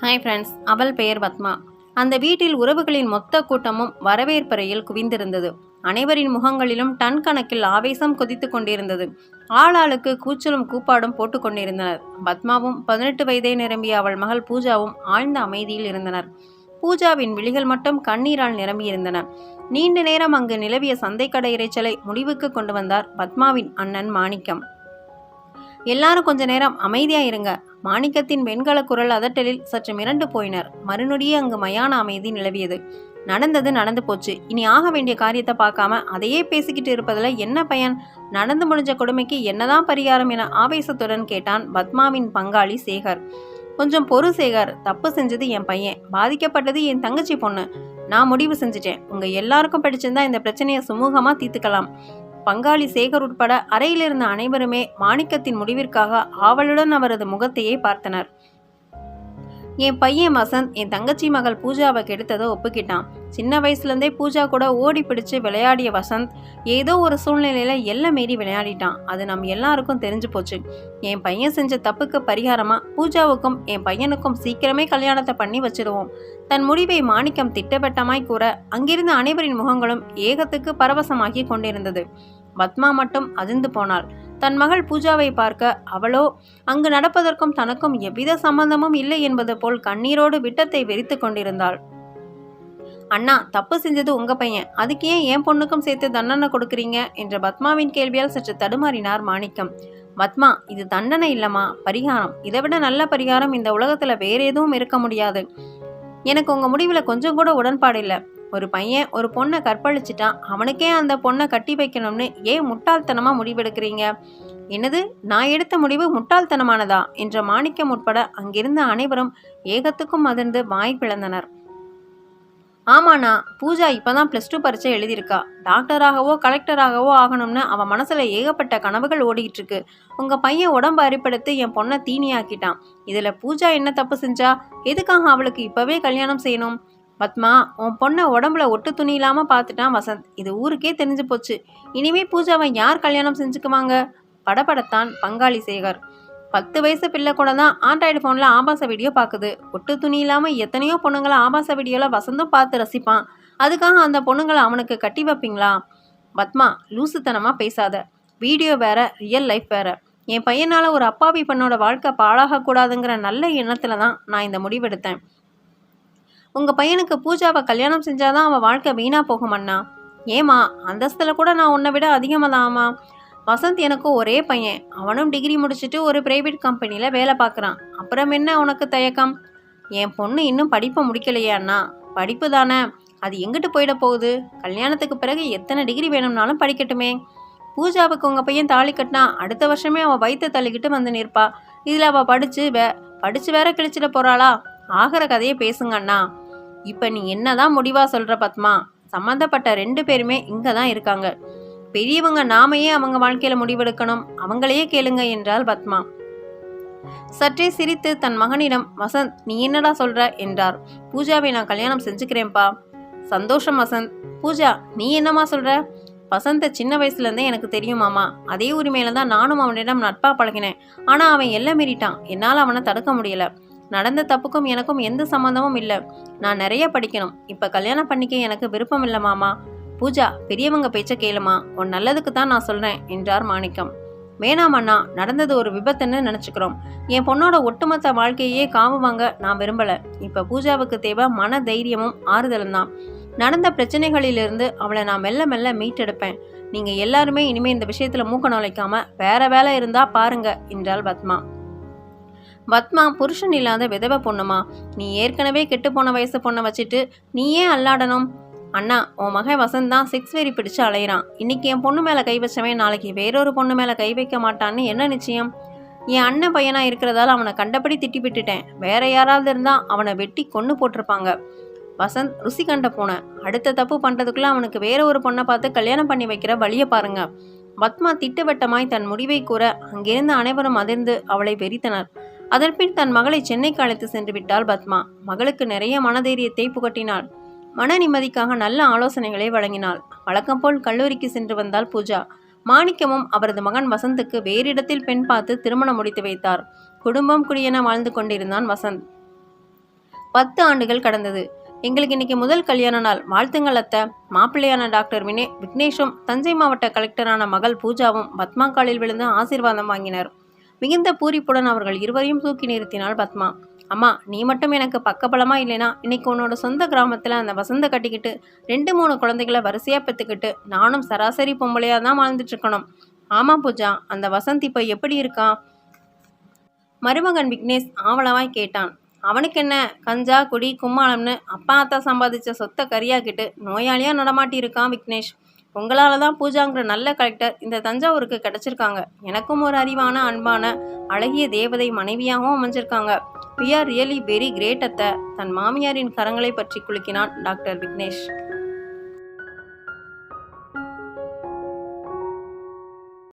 Hi friends அவள் பெயர் பத்மா. அந்த வீட்டில் உறவுகளின் மொத்த கூட்டமும் வரவேற்பறையில் குவிந்திருந்தது. அனைவரின் முகங்களிலும் டன் கணக்கில் ஆவேசம் கொதித்து கொண்டிருந்தது. ஆளாளுக்கு கூச்சலும் கூப்பாடும் போட்டு கொண்டிருந்தனர். பத்மாவும் பதினெட்டு வயதே நிரம்பிய அவள் மகள் பூஜாவும் ஆழ்ந்த அமைதியில் இருந்தனர். பூஜாவின் விழிகள் மட்டும் கண்ணீரால் நிரம்பியிருந்தன. நீண்ட நேரம் அங்கு நிலவிய சந்தைக்கடை இறைச்சலை முடிவுக்கு கொண்டு வந்தார் பத்மாவின் அண்ணன் மாணிக்கம். எல்லாரும் கொஞ்ச நேரம் அமைதியா இருங்க. மாணிக்கத்தின் வெண்கல குரல் அதட்டலில் சற்று மிரண்டு போயினர். மறுநொடியே அங்கு மயான அமைதி நிலவியது. நடந்தது நடந்து போச்சு. இனி ஆக வேண்டிய காரியத்தை பார்க்காம அதையே பேசிக்கிட்டு இருப்பதில் என்ன பயன்? நடந்து முடிஞ்ச கொடுமைக்கு என்னதான் பரிகாரம் என ஆவேசத்துடன் கேட்டான் பத்மாவின் பங்காளி சேகர். கொஞ்சம் பொறு சேகர். தப்பு செஞ்சது என் பையன். பாதிக்கப்பட்டது என் தங்கச்சி பொண்ணு. நான் முடிவு செஞ்சுட்டேன். உங்கள் எல்லாருக்கும் படிச்சிருந்தா இந்த பிரச்சனையை சுமூகமாக தீர்த்துக்கலாம். பங்காளி சேகர் உட்பட அறையில் இருந்த அனைவருமே மாணிக்கத்தின் முடிவிற்காக ஆவலுடன் அவரது முகத்தையே பார்த்தனர். என் பையன் வசந்த் என் தங்கச்சி மகள் பூஜாவை கெடுத்ததை ஒப்புக்கிட்டான். சின்ன வயசுலேருந்தே பூஜா கூட ஓடி பிடிச்சு விளையாடிய வசந்த் ஏதோ ஒரு சூழ்நிலையில் எல்லை மீறி விளையாடிட்டான். அது நம்ம எல்லாருக்கும் தெரிஞ்சு போச்சு. என் பையன் செஞ்ச தப்புக்கு பரிகாரமாக பூஜாவுக்கும் என் பையனுக்கும் சீக்கிரமே கல்யாணத்தை பண்ணி வச்சிருவோம். தன் முடிவை மாணிக்கம் திட்டவட்டமாய் கூற அங்கிருந்த அனைவரின் முகங்களும் ஏகத்துக்கு பரவசமாகி கொண்டிருந்தது. பத்மா மட்டும் அதிர்ந்து போனாள். தன் மகள் பூஜாவை பார்க்க அவளோ அங்கு நடப்பதற்கும் தனக்கும் எவ்வித சம்பந்தமும் இல்லை என்பது போல் கண்ணீரோடு விட்டத்தை வெறித்து கொண்டிருந்தாள். அண்ணா தப்பு செஞ்சது உங்க பையன். அதுக்கு ஏன் என் பொண்ணுக்கும் சேர்த்து தண்டனை கொடுக்குறீங்க? என்ற பத்மாவின் கேள்வியால் சற்று தடுமாறினார் மாணிக்கம். பத்மா இது தண்டனை இல்லம்மா பரிகாரம். இதை விட நல்ல பரிகாரம் இந்த உலகத்துல வேற எதுவும் இருக்க முடியாது. எனக்கு உங்க முடிவில் கொஞ்சம் கூட உடன்பாடு இல்லை. ஒரு பையன் ஒரு பொண்ணை கற்பழிச்சிட்டான். அவனுக்கே அந்த பொண்ணை கட்டி வைக்கணும்னு ஏன் முட்டாள்தனமா முடிவெடுக்கிறீங்க? என்னது நான் எடுத்த முடிவு முட்டாள்தனமானதா? என்ற மாணிக்கம் உட்பட அங்கிருந்த அனைவரும் ஏகத்துக்கும் அதிர்ந்து வாய் பிளந்தனர். ஆமாண்ணா பூஜா இப்போதான் ப்ளஸ் டூ பரீட்சை எழுதியிருக்கா. டாக்டராகவோ கலெக்டராகவோ ஆகணும்னு அவன் மனசில் ஏகப்பட்ட கனவுகள் ஓடிக்கிட்டு இருக்கு. உங்கள் பையன் உடம்பு அரிப்படுத்து என் பொண்ணை தீனியாக்கிட்டான். இதில் பூஜா என்ன தப்பு செஞ்சா? எதுக்காக அவளுக்கு இப்போவே கல்யாணம் செய்யணும்? பத்மா உன் பொண்ணை உடம்புல ஒட்டு துணி இல்லாமல் பார்த்துட்டான் வசந்த். இது ஊருக்கே தெரிஞ்சு போச்சு. இனிமே பூஜாவை யார் கல்யாணம் செஞ்சுக்குவாங்க? படபடத்தான் பங்காளி சேகர். பத்து வயசு பிள்ளை கூட தான் ஆண்ட்ராய்டு ஃபோனில் ஆபாச வீடியோ பார்க்குது ஒட்டு துணி இல்லாமல் எத்தனையோ பொண்ணுங்களை ஆபாச வீடியோவில் வசந்தும் பார்த்து ரசிப்பான். அதுக்காக அந்த பொண்ணுங்களை அவனுக்கு கட்டி வைப்பீங்களா? பத்மா லூசுத்தனமாக பேசாத. வீடியோ வேற ரியல் லைஃப் வேற. என் பையனால் ஒரு அப்பாவி பெண்ணோட வாழ்க்கை பாழாகக்கூடாதுங்கிற நல்ல எண்ணத்தில் தான் நான் இந்த முடிவெடுத்தேன். உங்கள் பையனுக்கு பூஜாவை கல்யாணம் செஞ்சாதான் அவன் வாழ்க்கை வீணாக போகும் அண்ணா. ஏமா அந்தஸ்தில் கூட நான் உன்னை விட அதிகமாக தான்மா வசந்த் எனக்கு ஒரே பையன். அவனும் டிகிரி முடிச்சுட்டு ஒரு பிரைவேட் கம்பெனியில் வேலை பார்க்குறான். அப்புறம் என்ன உனக்கு தயக்கம்? என் பொண்ணு இன்னும் படிப்பை முடிக்கலையாண்ணா படிப்பு தானே. அது எங்கிட்டு போயிட போகுது? கல்யாணத்துக்கு பிறகு எத்தனை டிகிரி வேணும்னாலும் படிக்கட்டுமே. பூஜாவுக்கு உங்கள் பையன் தாலி கட்டினா அடுத்த வருஷமே அவள் வயிற்று தள்ளிக்கிட்டு வந்து நிற்பா. இதில் அவள் படித்து வே படித்து வேற கிழிச்சிட போகிறாளா ஆகிற கதையை பேசுங்க அண்ணா. இப்போ நீ என்ன தான் முடிவாக சொல்கிற பத்மா? சம்மந்தப்பட்ட ரெண்டு பேருமே இங்கே தான் இருக்காங்க. பெரியவங்க நாமையே அவங்க வாழ்க்கையில முடிவெடுக்கணும். அவங்களையே கேளுங்க என்றாள் பத்மா. சற்றே சிரித்து தன் மகனிடம் வசந்த் நீ என்னடா சொல்ற? என்றார். பூஜாவை நான் கல்யாணம் செஞ்சுக்கிறேன்ப்பா. சந்தோஷம் வசந்த். பூஜா நீ என்னம்மா சொல்ற? வசந்த சின்ன வயசுலேருந்தே எனக்கு எனக்கு தெரியுமாமா அதே உரிமையில தான் நானும் அவனிடம் நட்பா பழகினேன். ஆனா அவன் எல்லாம் மீறிட்டான். என்னால் அவனை தடுக்க முடியல. நடந்த தப்புக்கும் எனக்கும் எந்த சம்மந்தமும் இல்லை. நான் நிறைய படிக்கணும். இப்போ கல்யாணம் பண்ணிக்க எனக்கு விருப்பம் இல்லை மாமா. பூஜா பெரியவங்க பேச்ச கேளுமா? உன் நல்லதுக்கு தான் நான் சொல்றேன் என்றார் மாணிக்கம். வேணாம் அண்ணா நடந்தது ஒரு விபத்துன்னு நினச்சிக்கிறோம். என் பொண்ணோட ஒட்டுமொத்த வாழ்க்கையே காவு வாங்க நான் விரும்பல. இப்போ பூஜாவுக்கு தேவை மன தைரியமும் ஆறுதலும் தான். நடந்த பிரச்சனைகளிலிருந்து அவளை நான் மெல்ல மெல்ல மீட்டெடுப்பேன். நீங்கள் எல்லாருமே இனிமேல் இந்த விஷயத்தில் மூக்க நுழைக்காம வேற வேலை இருந்தால் பாருங்க என்றாள் பத்மா. பத்மா புருஷன் இல்லாத விதவை பொண்ணுமா? நீ ஏற்கனவே கெட்டு போன வயசு பொண்ணை வச்சுட்டு நீ ஏன் அல்லாடணும்? அண்ணா உன் மகன் வசந்த் தான் சிக்ஸ் வெறி பிடிச்சு அலையிறான். இன்னைக்கு என் பொண்ணு மேலே கை வச்சவன் நாளைக்கு வேறொரு பொண்ணு மேலே கை வைக்க மாட்டான்னு என்ன நிச்சயம்? என் அண்ணன் பையனாக இருக்கிறதால அவனை கண்டபடி திட்டி விட்டுட்டேன். வேற யாராவது இருந்தால் அவனை வெட்டி கொன்று போட்டிருப்பாங்க. வசந்த் ருசி கண்ட பூனை. அடுத்த தப்பு பண்ணுறதுக்குள்ளே அவனுக்கு வேற ஒரு பொண்ணை பார்த்து கல்யாணம் பண்ணி வைக்கிற வழியை பாருங்க. பத்மா திட்டவட்டமாய் தன் முடிவை கூற அங்கிருந்த அனைவரும் அதிர்ந்து அவளை வெறித்தனர். அதன்பின் தன் மகளை சென்னைக்கு அழைத்து சென்று விட்டாள் பத்மா. மகளுக்கு நிறைய மனதைரியத்தை புகட்டினாள். மன நிம்மதிக்காக நல்ல ஆலோசனைகளை வழங்கினாள். வழக்கம் போல் கல்லூரிக்கு சென்று வந்தாள் பூஜா. மாணிக்கமும் அவரது மகன் வசந்துக்கு வேறிடத்தில் பெண் பார்த்து திருமணம் முடித்து வைத்தார். குடும்பம் குடியென வாழ்ந்து கொண்டிருந்தான் வசந்த். பத்து ஆண்டுகள் கடந்தது. எங்களுக்கு இன்னைக்கு முதல் கல்யாண நாள். வாழ்த்துங்கள் அத்தை. மாப்பிள்ளையான டாக்டர் வினே விக்னேஷும் தஞ்சை மாவட்ட கலெக்டரான மகள் பூஜாவும் பத்மா காலில் விழுந்து ஆசீர்வாதம் வாங்கினர். மிகுந்த பூரிப்புடன் அவர்கள் இருவரையும் தூக்கி நிறுத்தினாள் பத்மா. அம்மா நீ மட்டும் எனக்கு பக்கபலமாக இல்லைனா இன்னைக்கு உன்னோட சொந்த கிராமத்தில் அந்த வசந்த கட்டிக்கிட்டு ரெண்டு மூணு குழந்தைகளை வரிசையாக பெற்றுக்கிட்டு நானும் சராசரி பொம்பளையாக தான் வாழ்ந்துட்டுருக்கணும் ஆமாம் பூஜா அந்த வசந்த் இப்போ எப்படி இருக்கான் மருமகன் விக்னேஷ் ஆவலவாய் கேட்டான். அவனுக்கு என்ன? கஞ்சா குடி கும்மாளம்னு அப்பா அத்தா சம்பாதிச்ச சொத்தை கரியாக்கிட்டு நோயாளியாக நடமாட்டியிருக்கான் விக்னேஷ். உங்களால் தான் பூஜாங்கிற நல்ல கலெக்டர் இந்த தஞ்சாவூருக்கு கிடச்சிருக்காங்க. எனக்கும் ஒரு அறிவான அன்பான அழகிய தேவதை மனைவியாகவும் அமைஞ்சிருக்காங்க. We are really very great அத்த. தன் மாமியாரின் கரங்களை பற்றி குலுக்கினான் டாக்டர் விக்னேஷ்.